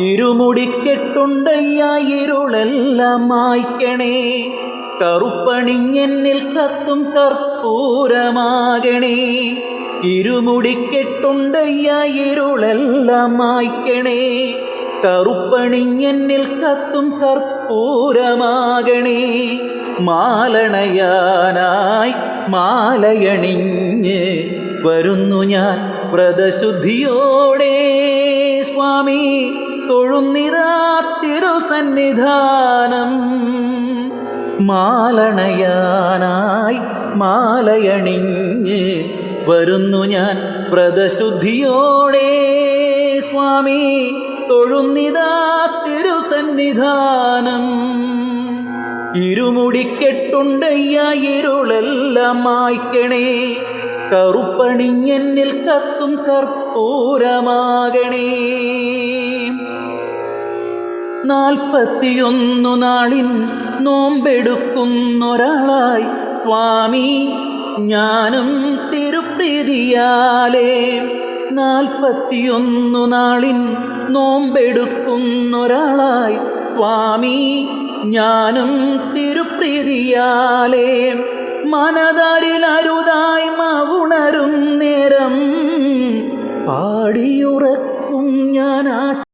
ഇരുമുടിക്കെട്ടുണ്ടയ്യ ഇരുളെല്ലാം മായ്ക്കണേ കറുപ്പണിഞ്ഞെന്നിൽ കത്തും കർപ്പൂരമാകണേ. ഇരുമുടിക്കെട്ടുണ്ടയ്യ ഇരുളെല്ലാം മായ്ക്കണേ കറുപ്പണിഞ്ഞെന്നിൽ കത്തും കർപ്പൂരമാകണേ. മാലണയാനായി മാലയണിഞ്ഞ് വരുന്നു ഞാൻ വ്രതശുദ്ധിയോടെ സ്വാമി. തൊഴുന്നിതാ സന്നിധാനം മാലണയാനായി മാലയണിഞ്ഞ് വരുന്നു ഞാൻ വ്രതശുദ്ധിയോടെ സ്വാമി. തൊഴുന്നിതാ തിരുസന്നിധാനം ഇരുമുടിക്കെട്ടുണ്ടയ്യ ഇരുളെല്ലാം മായ്ക്കണേ കറുപ്പണിഞ്ഞെന്നിൽ കത്തും കർപ്പൂരമാകണേ. നാൽപ്പത്തിയൊന്നു നാളിൻ നോമ്പെടുക്കുന്നൊരാളായി. സ്വാമി ഞാനും തിരുപ്രീതിയാലേ. നാൽപ്പത്തിയൊന്നു നാളിൻ നോമ്പെടുക്കുന്നൊരാളായി. സ്വാമി ഞാനും തിരുപ്രീതിയാലേ. മനതാരിൽ അരുതായി മവുണരും നേരം പാടിയുറക്കും ഞാൻ